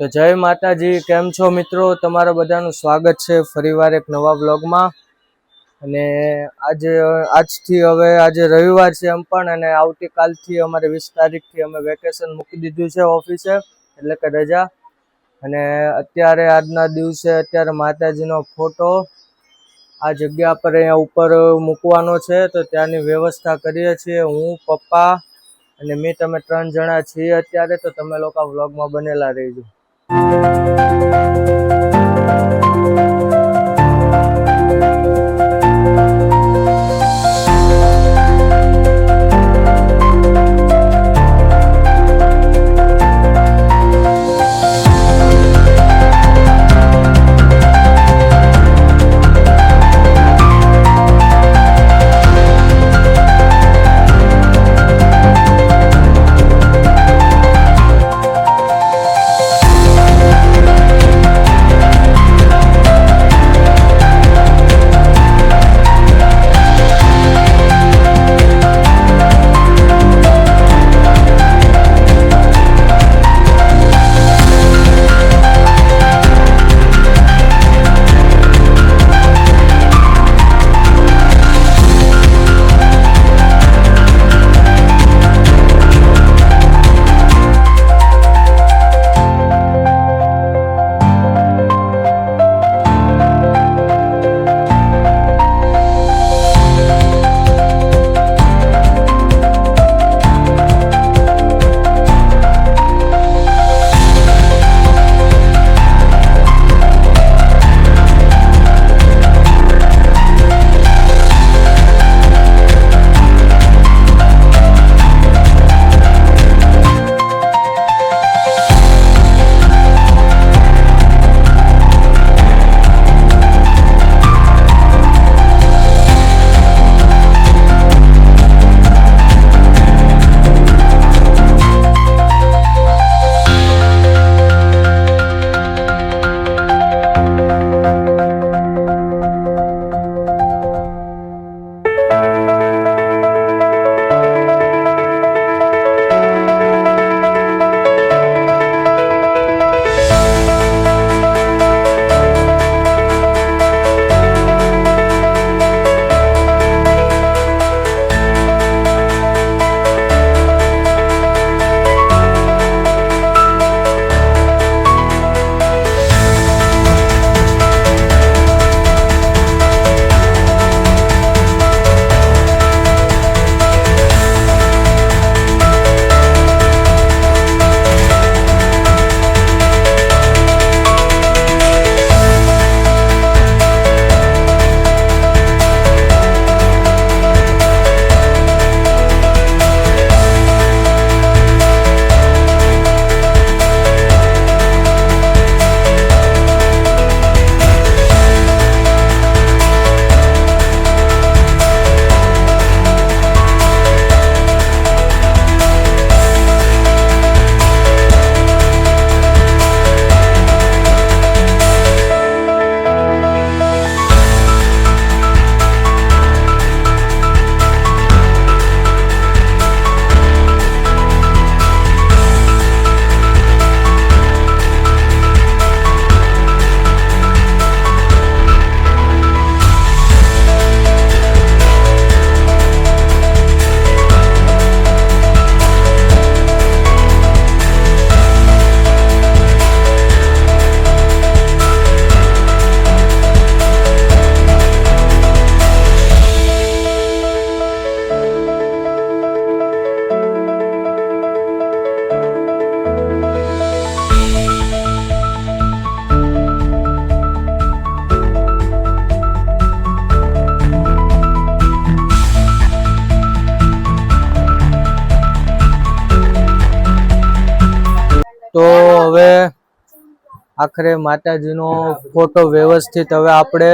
તો જય માતાજી, કેમ છો મિત્રો? તમારા બધાનું સ્વાગત છે ફરીવાર એક નવા બ્લોગમાં અને આજે, આજથી હવે, આજે રવિવાર છે એમ પણ, અને આવતીકાલથી અમારે વીસ તારીખથી અમે વેકેશન મૂકી દીધું છે ઓફિસે, એટલે કે રજા. અને અત્યારે આજના દિવસે અત્યારે માતાજીનો ફોટો આ જગ્યા પર અહીંયા ઉપર મૂકવાનો છે, તો ત્યાંની વ્યવસ્થા કરીએ છીએ. હું, પપ્પા અને મેં, તમે ત્રણ જણા છીએ અત્યારે, તો તમે લોકો વ્લોગમાં બનેલા રહેજો. Música આખરે માતાજીનો ફોટો વ્યવસ્થિત હવે આપણે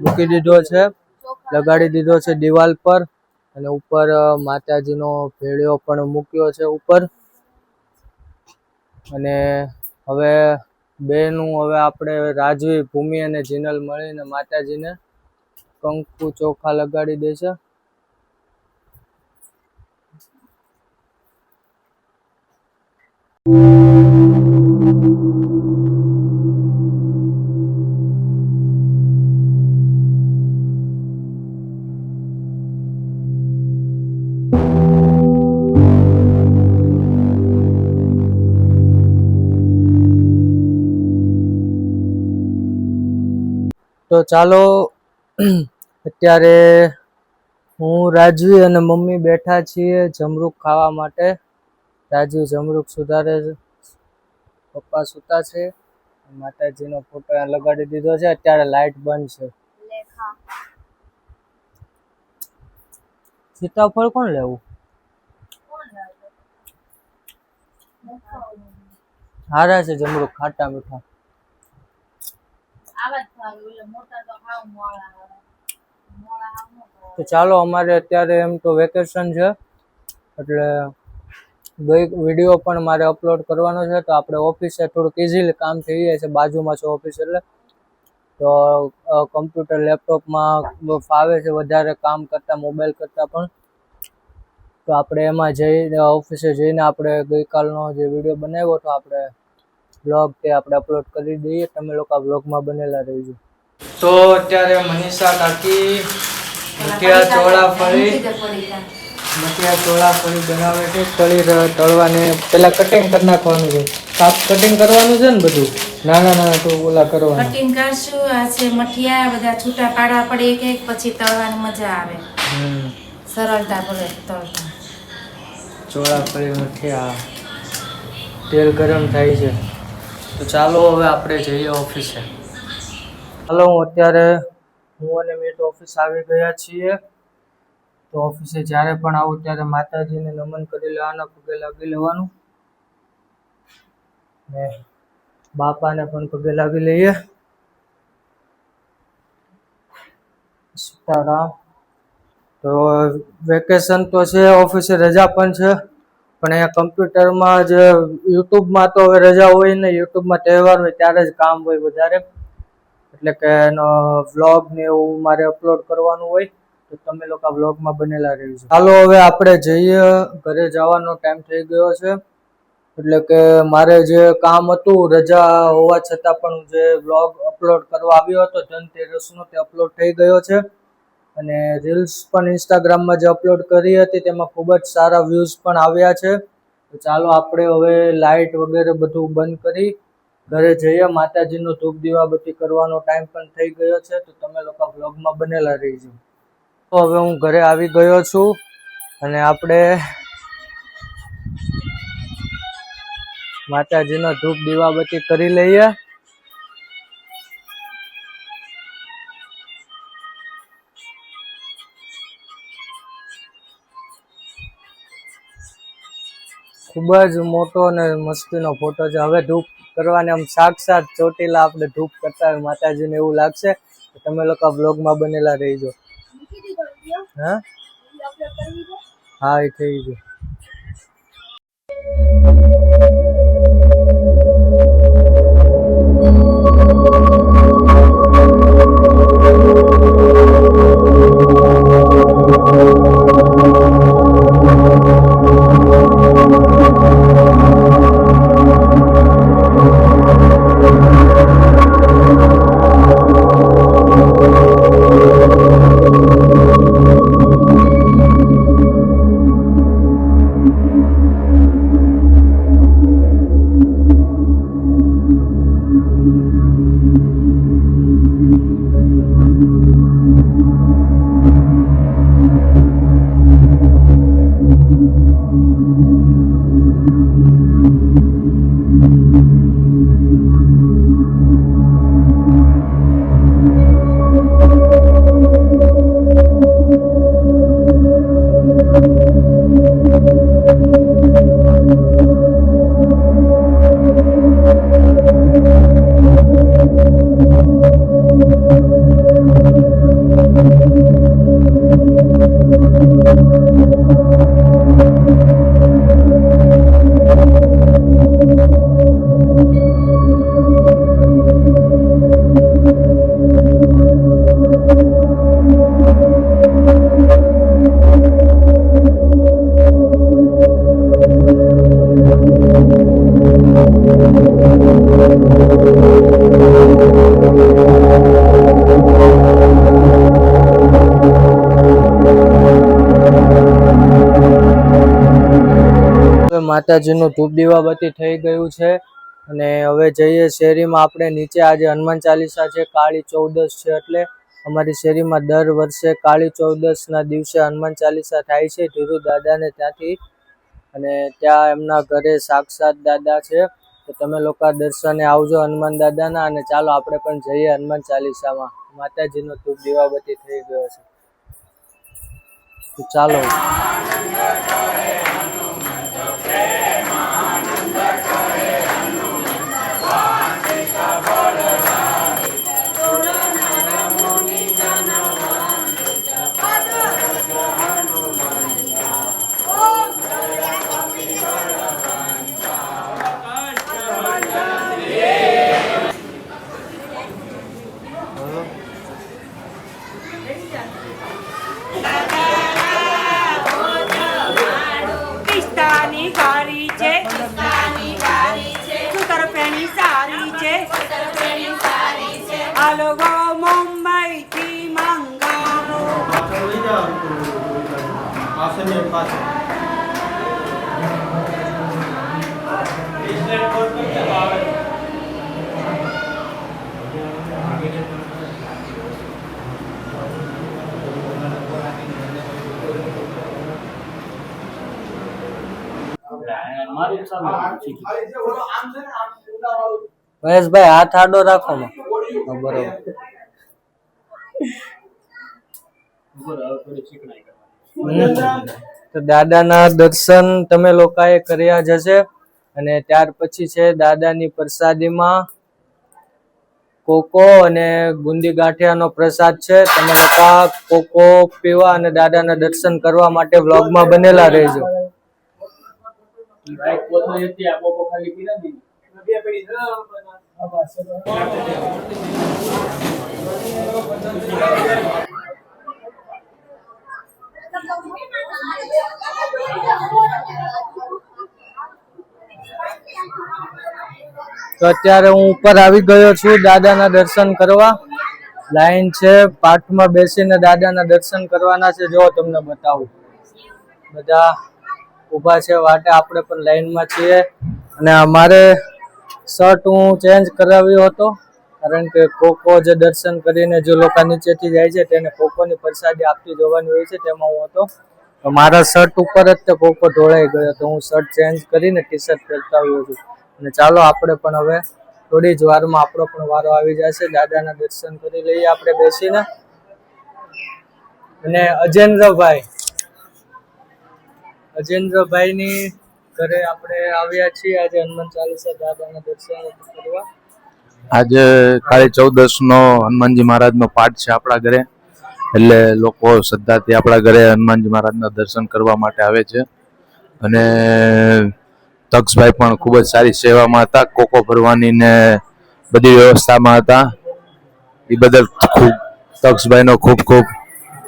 મૂકી દીધો છે. લગાડી દીધો છે દિવાલ પર અને ઉપર માતાજીનો ભેળિયો પણ મૂક્યો છે ઉપર. અને હવે બેનું હવે આપણે રાજવી ભૂમિ અને જીનલ મળીને માતાજીને કંકુ ચોખા લગાડી દેશે તો ચાલો અત્યારે હું રાજવી અને મમ્મી બેઠા છીએ જમરૂક ખાવા માટે. રાજવી જમરૂક સુધારે પપ્પા સુતા છે. માતાજીનો ફોટો લગાડી દીધો છે. અત્યારે લાઈટ બંધ છે. સીતાફળ કોણ લેવું? સારા છે જમરૂક ખાટા મીઠા. તો ચાલો અમારે અત્યારે એમ તો વેકેશન છે. એટલે ગઈ વીડિયો પણ મારે અપલોડ કરવાનો છે. તો આપણે ઓફિસે થોડુંક ઇઝીલી કામ થઈ જાય છે. બાજુમાં છે ઓફિસ એટલે. તો કમ્પ્યુટર લેપટોપમાં ફાવે છે વધારે કામ કરતાં મોબાઈલ કરતાં પણ. તો આપણે એમાં જઈને ઓફિસે જઈને આપણે ગઈકાલનો જે વીડિયો બનાવ્યો તો આપણે બ્લોગ તે આપણે અપલોડ કરી દઈએ તમે લોકો આ બ્લોગમાં બનેલા રહેજો. તો અત્યારે મનીષા કાકી મઠિયા ચોળા ફળી મઠિયા ચોળા ફળી બનાવે છે તળી તળવાને પેલા કટિંગ કરી નાખવાનું છે. કાપ કટિંગ કરવાનું છે ને બધું? નાના નાના તો ઓલા કરવાનું. કટિંગ કરશું આ છે મઠિયા બધા છૂટા પાડવા પડે એક એક પછી તળવાની મજા આવે. હમ. સરળતા પડે તળતા. ચોળા ફળી મઠિયા. તેલ ગરમ થાય છે. તો ચાલો હવે આપણે જઈએ ઓફિસે. ચાલો હું અત્યારે હું અને મેટ ઓફિસ આવી ગયા છીએ. તો ઓફિસે જ્યારે પણ આવું ત્યારે માતાજીને નમન કરી લેવાના પગે લાગી લેવાનું. ને બાપાને પણ પગે લાગી લઈએ. સીતારામ. તો વેકેશન તો છે, ઓફિસે રજા પણ છે. પણ અહીંયા કમ્પ્યુટરમાં જ, યુટ્યુબમાં તો હવે રજા હોય ને, યુટ્યુબમાં તહેવાર હોય ત્યારે જ કામ હોય વધારે. એટલે કે એનો વ્લોગ ને એવું મારે અપલોડ કરવાનું હોય, તો તમે લોકો વ્લોગમાં બનેલા રહેજો. ચાલો હવે આપણે જઈએ. ઘરે જવાનો ટાઈમ થઈ ગયો છે. એટલે કે મારે જે કામ હતું, રજા હોવા છતાં પણ જે વ્લોગ અપલોડ કરવા આવ્યો હતો, ધનતેરસનો તે અપલોડ થઈ ગયો છે. અને રીલ્સ પણ ઇન્સ્ટાગ્રામમાં જે અપલોડ કરી હતી, તેમાં ખૂબ જ સારા વ્યૂઝ પણ આવ્યા છે. તો ચાલો આપણે હવે લાઇટ વગેરે બધું બંધ કરી ઘરે જઈએ. માતાજીનો ધૂપ દીવાબત્તી કરવાનો ટાઈમ પણ થઈ ગયો છે. તો તમે લોકો વ્લોગમાં બનેલા રહીજો. તો હવે હું ઘરે આવી ગયો છું અને આપણે માતાજીનો ધૂપ દીવાબત્તી કરી લઈએ. ખૂબ જ મોટો અને મસ્તીનો ફોટો છે. હવે ધૂપ કરવાને આમ સાક્ષાત ચોટીલા આપણે ધૂપ કરતા હોય માતાજીને એવું લાગશે કે તમે લોકો બ્લોગમાં બનેલા રહીજો. હા? હા, એ થઈ ગયું. હવે માતાજીનું ધૂપ દીવાબત્તી થઈ ગયું છે. અને હવે જઈએ શેરીમાં. આપણે નીચે આજે હનુમાન ચાલીસા છે, કાળી ચૌદશ છે એટલે અમારી શેરીમાં દર વર્ષે કાળી ચૌદશના દિવસે હનુમાન ચાલીસા થાય છે. ધીરુ દાદાને ત્યાંથી અને ત્યાં એમના ઘરે સાક્ષાત દાદા છે. તો તમે લોકો દર્શને આવજો હનુમાન દાદાના અને ચાલો આપણે પણ જઈએ હનુમાન ચાલીસામાં. માતાજીનો ધૂપ દીવાબત્તી થઈ ગયો છે. ચાલો. મહેશભાઈ હાથ આડો રાખો ને. બરોબર. તો દાદાના દર્શન તમે લોકોએ કર્યા જ હશે. અને ત્યાર પછી છે દાદાની પ્રસાદીમાં કોકો અને ગુંદી ગાંઠિયાનો પ્રસાદ છે. તમે લોકો કોકો પીવા અને દાદાના દર્શન કરવા માટે વ્લોગમાં બનેલા રહેજો. તો અત્યારે હું ઉપર આવી ગયો છું દાદાના દર્શન કરવા. લાઈન છે, પાઠમાં બેસીને દાદાના દર્શન કરવાના છે. જો તમને બતાવું. બધા ઊભા છે વાટે આપણે પણ લાઈનમાં છીએ. અને અમારે શર્ટ હું ચેન્જ કરાવ્યો હતો, કારણ કે કોકો જે દર્શન કરીને જે લોકો નીચેથી જાય છે તેને કોકોની પરસાદી આપતી જોવાની હોય છે તેમાં હું હતો. તો મારા શર્ટ ઉપર જ તે કોકો ઢોળાઈ ગયો તો હું શર્ટ ચેન્જ કરીને ટી શર્ટ પહેરતા આવ્યો છું. અને ચાલો આપણે પણ હવે થોડી જ વારમાં આપણો પણ વારો આવી જશે. દાદાના દર્શન કરી લઈએ આપણે બેસીને. અને અજેન્દ્રભાઈ અજેન્દ્રભાઈની ઘરે આપણે આવ્યા છીએ. આજે હનુમાન ચાલીસા દાદાના દર્શન કરવા. આજે કાળી ચૌદશ નો હનુમાનજી મહારાજ નો પાઠ છે આપણા ઘરે. એટલે લોકો શ્રદ્ધાથી આપણા ઘરે હનુમાનજી મહારાજના દર્શન કરવા માટે આવે છે. અને તક્ષભાઈ પણ ખૂબ જ સારી સેવામાં હતા. કોકો ભરવાની ને બધી વ્યવસ્થામાં હતા. એ બદલ ખૂબ, તક્ષભાઈનો ખૂબ ખૂબ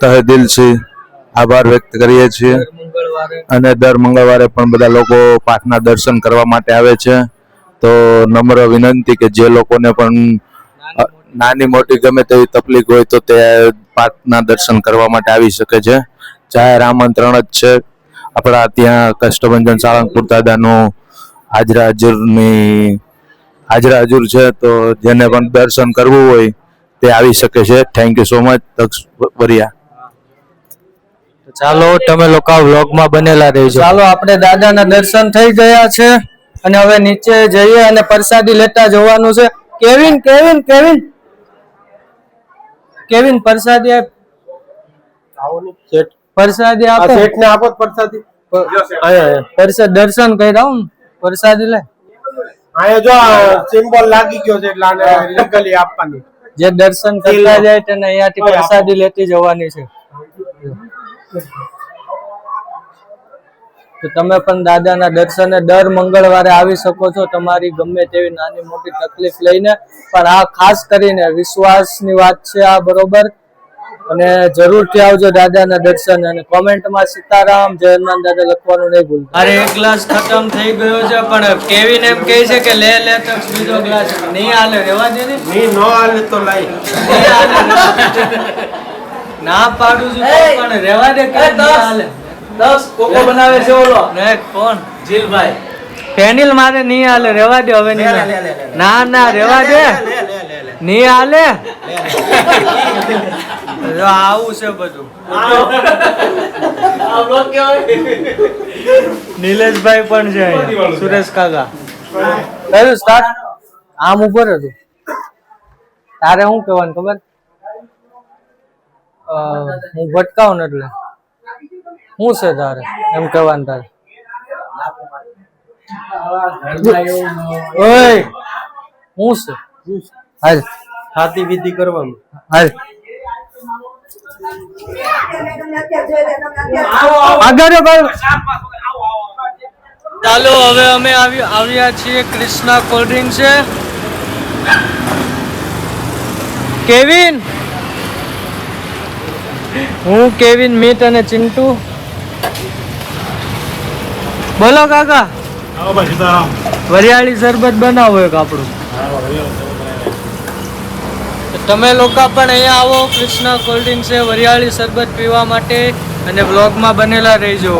તહે દિલથી આભાર વ્યક્ત કરીએ છીએ. અને દર મંગળવારે પણ બધા લોકો પાઠના દર્શન કરવા માટે આવે છે. તો નમ્ર વિનંતી કે જે લોકોને પણ નાની મોટી ગમે તેવી તકલીફ હોય તો તે પાઠના દર્શન કરવા માટે આવી શકે છે. જાહેર આમંત્રણ જ છે. આપણા ત્યાં કષ્ટભંજન સાળંગપુર દાદાનું હાજરા હજુરની હાજરા હજુર છે તો જેને પણ દર્શન કરવું હોય તે આવી શકે છે. Thank you so much Daksh Variya. ચાલો તમે લોકો વ્લોગમાં બનેલા રહેજો. ચાલો આપણે દાદાના દર્શન થઈ ગયા છે અને હવે નીચે જઈએ અને પ્રસાદી લેતા જવાનું છે. Kevin Kevin Kevin? કેવિન પ્રસાદી આપ પ્રસાદી આપો. શેઠને આપો જ પ્રસાદી. પરસાદ દર્શન કર્યા હું પ્રસાદી લે. અહીંયા જો સિમ્બોલ લાગી ગયો છે એટલે લીગલી આપવાની. જે દર્શન કરતા જાય તેને અહીંયાથી પ્રસાદી લેતી જવાની છે. તો તમે પણ દાદાના દર્શને દર મંગળવારે આવી શકો છો. તમારી ગમે તેવી નાની મોટી તકલીફ લઈને પણ આ ખાસ કરીને વિશ્વાસની વાત છે આ બરોબર. અને જરૂરથી આવજો દાદાના દર્શન અને કોમેન્ટમાં સીતારામ જય હનુમાન દાદા લખવાનું નહીં ભૂલ અરે એક ગ્લાસ ખતમ થઈ ગયો છે પણ કેવિન એમ કહે છે કે લે લે તો બીજો ગ્લાસ. નહીં હાલે રેવા દે ને. નહીં ન હાલે તો લઈ ના પાડું છું પણ રહેવા દે કે હાલે. દસ કોકો બનાવે છે ઓલો. ને કોણ? જીલભાઈ. પેનિલ મારે નહીં હાલે રહેવા દે હવે નહીં ના ના રેવા દે. નહીં હાલે? જો આવું છે બધું. નિલેશભાઈ પણ છે સુરેશ કાકા. કયું સ્ટાર્ટ આમ ઉપર હતું. તારે શું કહેવાનું ખબર? ભટકાવ ને એટલે. શું છે તારે? એમ કહેવાનું તારે. ઓય! હું છે? હાલ. હાથી વિધિ કરવાનું. હાલ. આગળ ભાઈ ચાલો હવે અમે આવી આવ્યા છીએ કૃષ્ણા કોલ્ડ ડ્રિંક છે. કેવિન? હું કેવિન મીત અને ચિંટુ. બોલો કાકા. વરિયાળી શરબત બનાવો એક આપણું. તમે લોકો પણ અહીંયા આવો કૃષ્ણા કોલ્ડ ડ્રિંક છે વરિયાળી શરબત પીવા માટે અને બ્લોગમાં બનેલા રહેજો.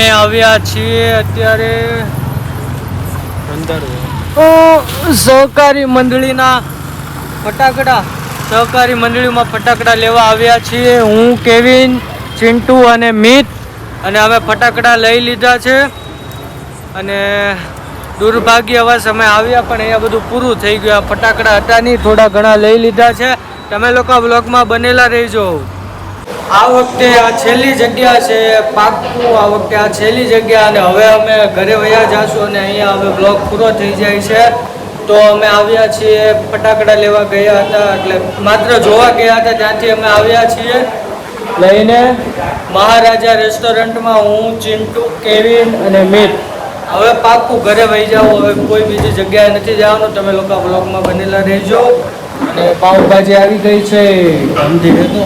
અમે આવ્યા છીએ અત્યારે સહકારી મંડળીના ફટાકડા. સહકારી મંડળીમાં ફટાકડા લેવા આવ્યા છીએ. હું કેવિન ચિંટુ અને મિત. અને અમે ફટાકડા લઈ લીધા છે. અને દુર્ભાગ્યવશ અમે આવ્યા પણ અહીંયા બધું પૂરું થઈ ગયું. આ ફટાકડા હતા નહીં થોડા ઘણા લઈ લીધા છે. તમે લોકો બ્લોગમાં બનેલા રહેજો. આ વખતે આ છેલ્લી જગ્યા છે પાકું આ વખતે આ છેલ્લી જગ્યા અને હવે અમે ઘરે વયા જઈશું અને અહીંયા હવે બ્લોગ પૂરો થઈ જાય છે. તો અમે આવ્યા છીએ ફટાકડા લેવા ગયા હતા, એટલે માત્ર જોવા ગયા હતા, ત્યાંથી અમે આવ્યા છીએ. લઈને મહારાજા રેસ્ટોરન્ટમાં હું, ચિંટુ, કેવિન અને મિત. હવે પાકું ઘરે વહી જાઓ, હવે કોઈ બીજી જગ્યાએ નથી જવાનું, તમે લોકો બ્લોગમાં બનેલા રહેજો. અને પાઉભાજી આવી ગઈ છે. ગમતી રહેતો